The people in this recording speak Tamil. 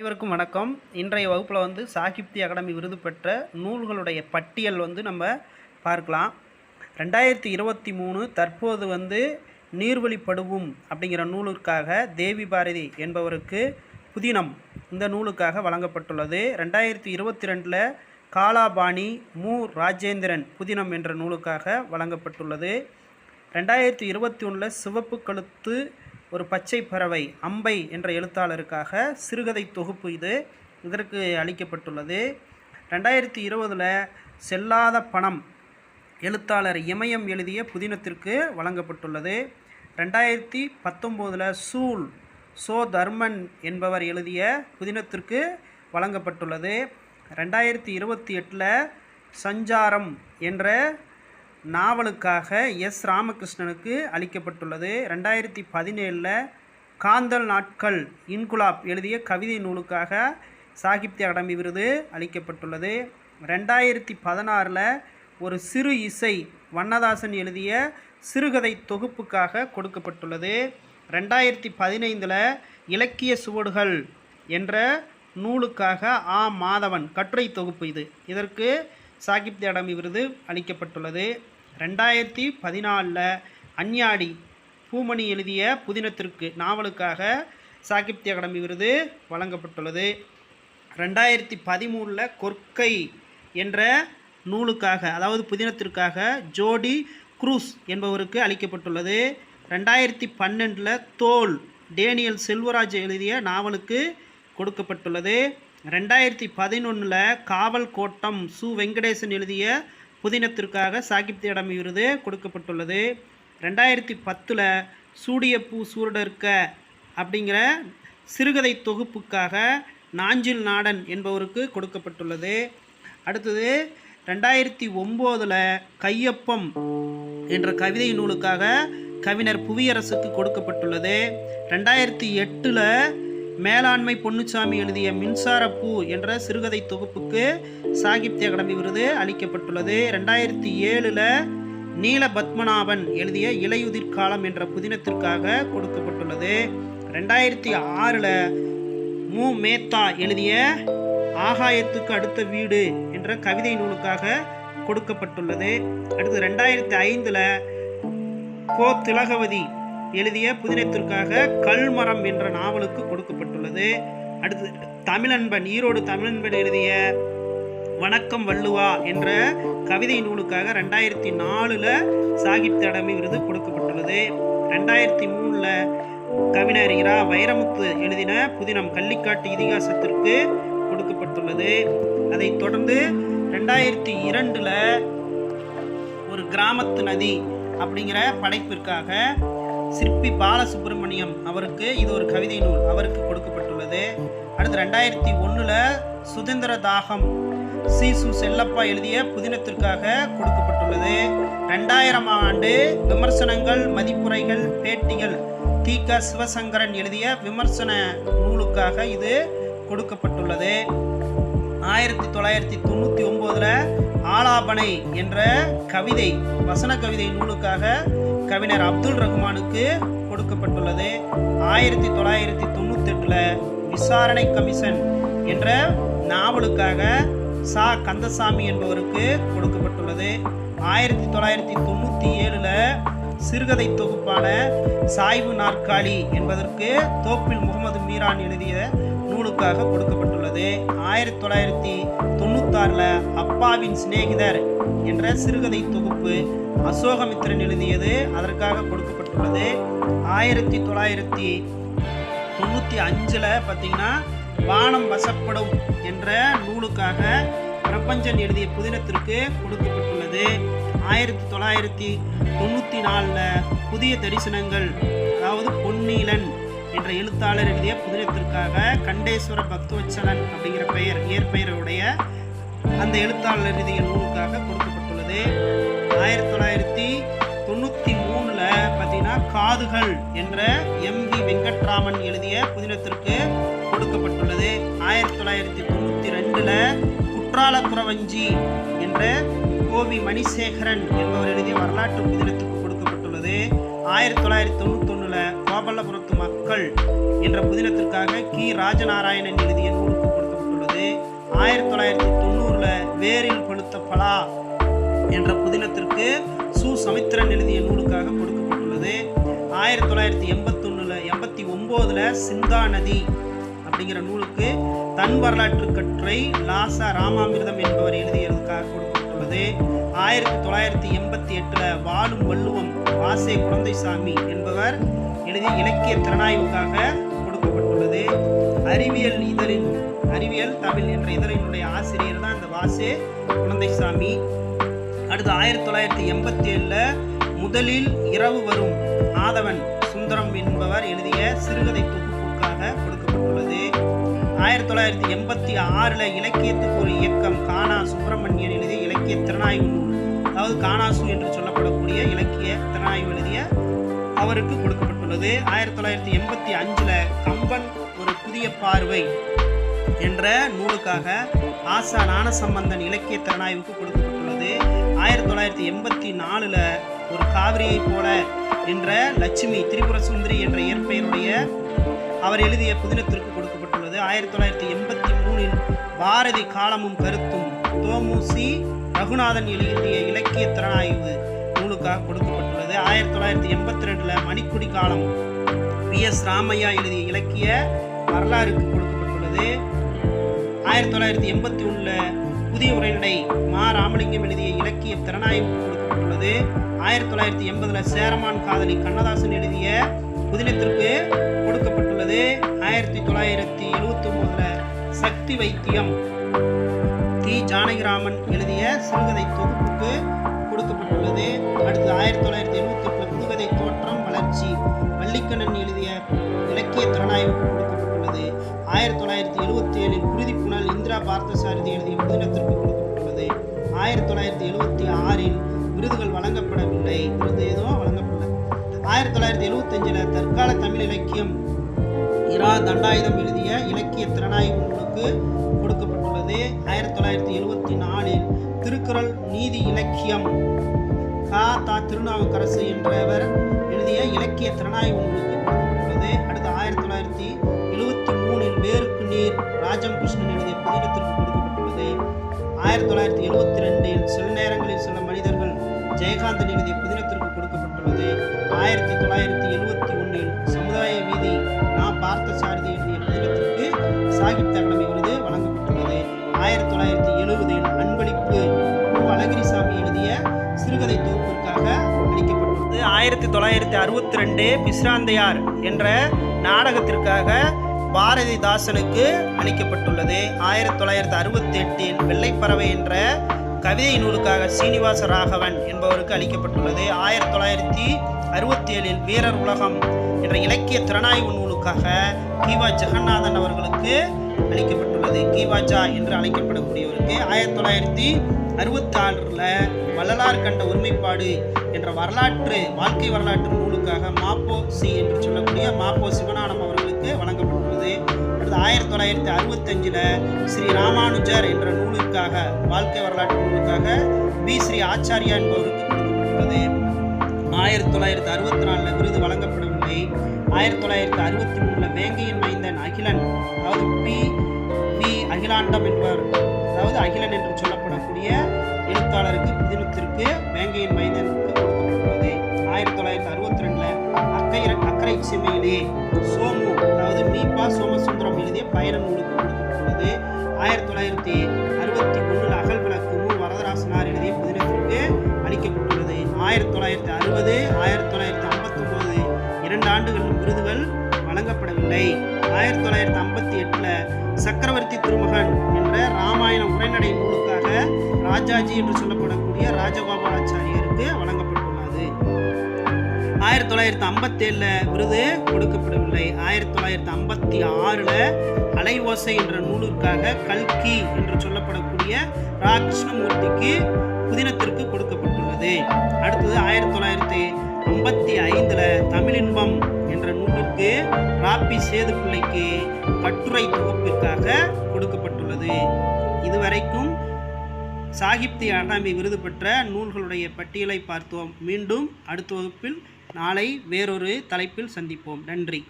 அனைவருக்கும் வணக்கம். இன்றைய வகுப்பில் வந்து சாகித்ய அகாடமி விருது பெற்ற நூல்களுடைய பட்டியல் வந்து நம்ம பார்க்கலாம். ரெண்டாயிரத்தி இருபத்தி மூணு தற்போது வந்து நீர்வழிப்படுவும் அப்படிங்கிற நூலுக்காக தேவி பாரதி என்பவருக்கு புதினம் இந்த நூலுக்காக வழங்கப்பட்டுள்ளது. ரெண்டாயிரத்தி இருபத்தி ரெண்டில் காலாபாணி மு. ராஜேந்திரன் புதினம் என்ற நூலுக்காக வழங்கப்பட்டுள்ளது. ரெண்டாயிரத்தி இருபத்தி ஒன்றில் சிவப்பு கழுத்து ஒரு பச்சை பறவை அம்பை என்ற எழுத்தாளருக்காக சிறுகதை தொகுப்பு இது. இதற்கு அளிக்கப்பட்டுள்ளது. ரெண்டாயிரத்தி இருபதில் செல்லாத பணம் எழுத்தாளர் இமயம் எழுதிய புதினத்திற்கு வழங்கப்பட்டுள்ளது. ரெண்டாயிரத்தி பத்தொம்போதில் சூல் சோ தர்மன் என்பவர் எழுதிய புதினத்திற்கு வழங்கப்பட்டுள்ளது. ரெண்டாயிரத்தி இருபத்தி எட்டில் சஞ்சாரம் என்ற நாவலுக்காக எஸ் ராமகிருஷ்ணனுக்கு அளிக்கப்பட்டுள்ளது. ரெண்டாயிரத்தி பதினேழில் காந்தல் நாட்கள் இன்குலாப் எழுதிய கவிதை நூலுக்காக சாகித்ய அகாடமி விருது அளிக்கப்பட்டுள்ளது. ரெண்டாயிரத்தி பதினாறில் ஒரு சிறு இசை வண்ணதாசன் எழுதிய சிறுகதை தொகுப்புக்காக கொடுக்கப்பட்டுள்ளது. ரெண்டாயிரத்தி பதினைந்தில் இலக்கிய சுவடுகள் என்ற நூலுக்காக ஆ. மாதவன் கட்டுரை தொகுப்பு இது. இதற்கு சாகித்ய அகாடமி விருது அளிக்கப்பட்டுள்ளது. ரெண்டாயிரத்தி பதினாலில் அஞ்ஞாடி பூமணி எழுதிய புதினத்திற்கு நாவலுக்காக சாகித்ய அகாடமி விருது வழங்கப்பட்டுள்ளது. ரெண்டாயிரத்தி பதிமூணில் கொற்கை என்ற நூலுக்காக அதாவது புதினத்திற்காக ஜோடி குரூஸ் என்பவருக்கு அளிக்கப்பட்டுள்ளது. ரெண்டாயிரத்தி பன்னெண்டில் தோல் டேனியல் செல்வராஜ் எழுதிய நாவலுக்கு கொடுக்கப்பட்டுள்ளது. ரெண்டாயிரத்தி பதினொன்றில் காவல் கோட்டம் சு. வெங்கடேசன் எழுதிய புதினத்திற்காக சாகித்ய அகாடமி விருது கொடுக்கப்பட்டுள்ளது. ரெண்டாயிரத்தி பத்தில் சூடிய பூ சூரடர்க்க அப்படிங்கிற சிறுகதை தொகுப்புக்காக நாஞ்சில் நாடன் என்பவருக்கு கொடுக்கப்பட்டுள்ளது. அடுத்தது ரெண்டாயிரத்தி ஒம்போதில் கையொப்பம் என்ற கவிதை நூலுக்காக கவிஞர் புவியரசுக்கு கொடுக்கப்பட்டுள்ளது. ரெண்டாயிரத்தி எட்டில் மேலாண்மை பொன்னுச்சாமி எழுதிய மின்சார பூ என்ற சிறுகதை தொகுப்புக்கு சாகித்ய அகாடமி விருது அளிக்கப்பட்டுள்ளது. ரெண்டாயிரத்தி ஏழில் நீல பத்மநாபன் எழுதிய இலையுதிர் காலம் என்ற புதினத்திற்காக கொடுக்கப்பட்டுள்ளது. ரெண்டாயிரத்தி ஆறில் மு. மேத்தா எழுதிய ஆகாயத்துக்கு அடுத்த வீடு என்ற கவிதை நூலுக்காக கொடுக்கப்பட்டுள்ளது. அடுத்து ரெண்டாயிரத்தி ஐந்தில் கோ. திலகவதி எழுதிய புதினத்திற்காக கல்மரம் என்ற நாவலுக்கு கொடுக்கப்பட்டுள்ளது. அடுத்து தமிழன்பன் ஈரோடு தமிழன்பன் எழுதிய வணக்கம் வள்ளுவா என்ற கவிதை நூலுக்காக ரெண்டாயிரத்தி நாலில் சாகித்ய அகாடமி விருது கொடுக்கப்பட்டுள்ளது. ரெண்டாயிரத்தி மூணில் கவிஞர் இரா வைரமுத்து எழுதின புதினம் கள்ளிக்காட்டு இதிகாசத்திற்கு கொடுக்கப்பட்டுள்ளது. அதைத் தொடர்ந்து ரெண்டாயிரத்தி இரண்டில் ஒரு கிராமத்து நதி அப்படிங்கிற படைப்பிற்காக சிற்பி பாலசுப்ரமணியம் அவருக்கு இது ஒரு கவிதை நூல். அவருக்கு கொடுக்கப்பட்டுள்ளது. அடுத்து ரெண்டாயிரத்தி ஒன்றில் சுதந்திர தாகம் சி. சு. செல்லப்பா எழுதிய புதினத்திற்காக கொடுக்கப்பட்டுள்ளது. ரெண்டாயிரம் ஆண்டு விமர்சனங்கள் மதிப்புரைகள் பேட்டிகள் தி க. சிவசங்கரன் எழுதிய விமர்சன நூலுக்காக இது கொடுக்கப்பட்டுள்ளது. ஆயிரத்தி தொள்ளாயிரத்தி தொண்ணூற்றி ஒம்போதில் ஆலாபனை என்ற கவிதை வசன கவிதை நூலுக்காக கவிஞர் அப்துல் ரஹ்மானுக்கு கொடுக்கப்பட்டுள்ளது. ஆயிரத்தி தொள்ளாயிரத்தி தொண்ணூத்தெட்டில் விசாரணை கமிஷன் என்ற நாவலுக்காக சா. கந்தசாமி என்பவருக்கு கொடுக்கப்பட்டுள்ளது. ஆயிரத்தி தொள்ளாயிரத்தி தொண்ணூற்றி ஏழில் சிறுகதை தொகுப்பான சாய்வு நாற்காலி என்பதற்கு தோப்பில் முகமது மீரான் எழுதிய நூலுக்காக கொடுக்கப்பட்டுள்ளது. ஆயிரத்தி தொள்ளாயிரத்தி தொண்ணூத்தாறில் அப்பாவின் சிநேகிதர் என்ற சிறுகதை தொகுப்பு அசோகமித்திரன் எழுதியது. அதற்காக கொடுக்கப்பட்டுள்ளது. ஆயிரத்தி தொள்ளாயிரத்தி தொண்ணூற்றி அஞ்சில் பார்த்தீங்கன்னா வானம் வசப்படும் என்ற நூலுக்காக பிரபஞ்சன் எழுதிய புதினத்திற்கு கொடுக்கப்பட்டுள்ளது. ஆயிரத்தி தொள்ளாயிரத்தி தொண்ணூற்றி நாலில் புதிய தரிசனங்கள் அதாவது பொன்னீலன் என்ற எழுத்தாளர் எழுதிய புதினத்திற்காக கண்டேஸ்வர பக்துவச்சலன் அப்படிங்கிற பெயர் இயற்பெயருடைய அந்த எழுத்தாளர் எழுதிய நூலுக்காக கொடுக்கப்பட்டுள்ளது. ஆயிரத்தி தொள்ளாயிரத்தி தொண்ணூற்றி மூணில் பார்த்தீங்கன்னா காதுகள் என்ற எம் வி வெங்கட்ராமன் எழுதிய புதினத்திற்கு கொடுக்கப்பட்டுள்ளது. ஆயிரத்தி தொள்ளாயிரத்தி தொண்ணூற்றி ரெண்டில் குற்றால குறவஞ்சி என்ற கோவி மணிசேகரன் என்பவர் எழுதிய வரலாற்று புதினத்துக்கு கொடுக்கப்பட்டுள்ளது. ஆயிரத்தி தொள்ளாயிரத்தி தொண்ணூத்தொன்னில் கோபல்லபுரத்து மக்கள் என்ற புதினத்திற்காக கி. ராஜநாராயணன் எழுதிய நூலுக்கு கொடுக்கப்பட்டுள்ளது. ஆயிரத்தி தொள்ளாயிரத்தி தொண்ணூறில் வேரில் பழுத்த பலா என்ற புதினத்திற்கு சு. சமித்திரன் எழுதிய நூலுக்காக கொடுக்கப்பட்டுள்ளது. ஆயிரத்தி தொள்ளாயிரத்தி எண்பத்தொன்னில் எண்பத்தி ஒம்போதில் சிந்தா நதி அப்படிங்கிற நூலுக்கு தன் வரலாற்று கட்டுரை லாசா ராமாமிர்தம் என்பவர் எழுதியதற்காக கொடுக்கப்பட்டுள்ளது. ஆயிரத்தி தொள்ளாயிரத்தி எண்பத்தி எட்டில் வாழும் வள்ளுவம் வாசே குழந்தைசாமி என்பவர் எழுதிய இலக்கிய திறனாய்வுக்காக கொடுக்கப்பட்டுள்ளது. அறிவியல் இதழின் அறிவியல் தமிழ் என்ற இதழினுடைய ஆசிரியர் தான் இந்த வாசே குழந்தைசாமி. அடுத்து ஆயிரத்தி தொள்ளாயிரத்தி எண்பத்தி ஏழில் முதலில் இரவு வரும் ஆதவன் சுந்தரம் என்பவர் எழுதிய சிறுகதை தொகுப்புக்காக கொடுக்கப்பட்டுள்ளது. ஆயிரத்தி தொள்ளாயிரத்தி எண்பத்தி ஆறில் இலக்கியத்துக்கு ஒரு இயக்கம் கானா சுப்பிரமணியன் எழுதிய இலக்கிய திறனாய்வு நூல். அதாவது கானாசு என்று சொல்லப்படக்கூடிய இலக்கிய திறனாய்வு எழுதிய அவருக்கு கொடுக்கப்பட்டுள்ளது. ஆயிரத்தி தொள்ளாயிரத்தி எண்பத்தி அஞ்சில் கம்பன் ஒரு புதிய பார்வை என்ற நூலுக்காக ஆசா ஞானசம்பந்தன் இலக்கிய திறனாய்வுக்கு கொடுக்கப்பட்டுள்ளது. ஆயிரத்தி தொள்ளாயிரத்தி எண்பத்தி நாலில் ஒரு காவிரியைப் போல என்ற லட்சுமி திரிபுர சுந்தரி என்ற இயற்பெயருடைய அவர் எழுதிய புதினத்திற்கு கொடுக்கப்பட்டுள்ளது. ஆயிரத்தி தொள்ளாயிரத்தி எண்பத்தி மூணில் பாரதி காலமும் கருத்தும் தோமுசி ரகுநாதன் எழுதிய இலக்கிய திறனாய்வு நூலுக்காக கொடுக்கப்பட்டுள்ளது ஆயிரத்தி தொள்ளாயிரத்தி எண்பத்தி ரெண்டில் மணிக்குடி காலம் வி எஸ் ராமையா எழுதிய இலக்கிய வரலாறுக்கு கொடுக்கப்பட்டுள்ளது. ஆயிரத்தி தொள்ளாயிரத்தி எண்பத்தி ஒன்றில் புதிய உரைநடை மா. ராமலிங்கம் எழுதிய இலக்கிய திறனாய்வு கொடுக்கப்பட்டுள்ளது. ஆயிரத்தி தொள்ளாயிரத்தி எண்பதில் சேரமான் காதலி கண்ணதாசன் எழுதிய புதினத்திற்கு கொடுக்கப்பட்டுள்ளது. ஆயிரத்தி தொள்ளாயிரத்தி எழுபத்தி ஒம்போதில் சக்தி வைத்தியம் தி. ஜானகிராமன் எழுதிய சிறுகதை தொகுப்புக்கு ஆயிரத்தி தொள்ளாயிரத்தி எழுவத்தஞ்சில் தற்கால தமிழ் இலக்கியம் இரா தண்டாயுதம் எழுதிய இலக்கிய திறனாய்வு நூலுக்கு கொடுக்கப்பட்டுள்ளது. ஆயிரத்தி தொள்ளாயிரத்தி எழுவத்தி நாலில் திருக்குறள் நீதி இலக்கியம் கா. தா. திருநாவுக்கரசு என்றவர் எழுதிய இலக்கிய திறனாய்வு நூலுக்கு கொடுக்கப்பட்டுள்ளது. அடுத்து ஆயிரத்தி தொள்ளாயிரத்தி எழுவத்தி மூணில் வேருக்கு நீர் ராஜம் கிருஷ்ணன் எழுதிய புதினத்திற்கு கொடுக்கப்பட்டுள்ளது. ஆயிரத்தி தொள்ளாயிரத்தி எழுவத்தி ரெண்டில் சில நேரங்களில் சில மனிதர்கள் ஜெயகாந்தன் எழுதிய புதினத்திற்கு ஆயிரத்தி தொள்ளாயிரத்தி எழுவத்தி ஒன்றில் சமுதாய வீதி நான் பார்த்த சாரதி எழுதிய புத்தகத்திற்கு சாகித்ய அகாடமி விருது வழங்கப்பட்டுள்ளது. ஆயிரத்தி தொள்ளாயிரத்தி எழுபதில் அன்பளிப்பு மு அழகிரிசாமி எழுதிய சிறுகதை தொகுப்பிற்காக அளிக்கப்பட்டுள்ளது. ஆயிரத்தி தொள்ளாயிரத்தி அறுபத்தி ரெண்டு பிஸ்ராந்தையார் என்ற நாடகத்திற்காக பாரதிதாசனுக்கு அளிக்கப்பட்டுள்ளது. ஆயிரத்தி தொள்ளாயிரத்தி அறுபத்தி எட்டில் வெள்ளைப்பறவை என்ற கவிதை நூலுக்காக சீனிவாச ராகவன் என்பவருக்கு அளிக்கப்பட்டுள்ளது. ஆயிரத்தி தொள்ளாயிரத்தி அறுபத்தி ஏழில் வீரர் உலகம் என்ற இலக்கிய திறனாய்வு நூலுக்காக கிவா ஜெகநாதன் அவர்களுக்கு அளிக்கப்பட்டுள்ளது. கிவாஜா என்று அழைக்கப்படக்கூடியவருக்கு ஆயிரத்தி தொள்ளாயிரத்தி அறுபத்தி ஆறில் வள்ளலார் கண்ட ஒருமைப்பாடு என்ற வரலாற்று வாழ்க்கை வரலாற்று நூலுக்காக மாப்போ சி என்று சொல்லக்கூடிய மாப்போ சிவனானம் அவர்களுக்கு வழங்கப்பட்டுள்ளது. அடுத்து ஆயிரத்தி தொள்ளாயிரத்தி அறுபத்தஞ்சில் ஸ்ரீ ராமானுஜர் என்ற நூலுக்காக வாழ்க்கை வரலாற்று நூலுக்காக பி. ஸ்ரீ ஆச்சாரியா என்பவருக்கு கொடுக்கப்பட்டுள்ளது. ஆயிரத்தி தொள்ளாயிரத்தி அறுபத்தி நாலில் விருது வழங்கப்படவில்லை. ஆயிரத்தி தொள்ளாயிரத்தி அறுபத்தி மூணில் வேங்கையின் மைந்தன் அகிலன் அதாவது பி. வி அகிலாண்டம் என்பவர் அதாவது அகிலன் என்று சொல்லப்படக்கூடிய எழுத்தாளருக்கு புதினத்திற்கு வேங்கையின் மைந்தனுக்கு கொடுக்கப்பட்டுள்ளது. ஆயிரத்தி தொள்ளாயிரத்தி அறுபத்தி ரெண்டில் அக்கறை அக்கறை சிமையிலே அதாவது மீபா சோமசுந்தரம் எழுதிய பயண நூலுக்கு கொடுக்கப்பட்டுள்ளது ஆயிரத்தி தொள்ளாயிரத்தி அறுபத்தி ஒன்றில் அகல் விளக்கு மு. வரதராசனார் எழுதிய புதினத்திற்கு அளிக்கப்பட்டுள்ளது. ஆயிரத்தி தொள்ளாயிரத்தி அறுபது ஆயிரத்தி தொள்ளாயிரத்தி ஐம்பத்தொம்போது இரண்டு ஆண்டுகளிலும் விருதுகள் வழங்கப்படவில்லை. ஆயிரத்தி தொள்ளாயிரத்தி ஐம்பத்தி எட்டில் சக்கரவர்த்தி திருமகன் என்ற ராமாயண உரைநடை நூலுக்காக ராஜாஜி என்று சொல்லப்படக்கூடிய ராஜகோபாலாச்சாரியருக்கு வழங்கப்பட்டுள்ளது. ஆயிரத்தி தொள்ளாயிரத்தி ஐம்பத்தேழில் விருது கொடுக்கப்படவில்லை. ஆயிரத்தி தொள்ளாயிரத்தி ஐம்பத்தி ஆறில் அலைவோசை என்ற நூலுக்காக கல்கி என்று சொல்லப்படக்கூடிய ரா கிருஷ்ணமூர்த்திக்கு புதினத்திற்கு கொடுக்கப்பட்டுள்ளது. அடுத்தது ஆயிரத்தி தொள்ளாயிரத்தி ஐம்பத்தி ஐந்தில் தமிழின்பம் என்ற நூலுக்கு ராப்பி சேதுப்பிள்ளைக்கு கட்டுரை தொகுப்பிற்காக கொடுக்கப்பட்டுள்ளது. இதுவரைக்கும் சாகித்ய அகாடமி விருது பெற்ற நூல்களுடைய பட்டியலை பார்த்தோம் மீண்டும் அடுத்த வகுப்பில் நாளை வேறொரு தலைப்பில் சந்திப்போம். நன்றி.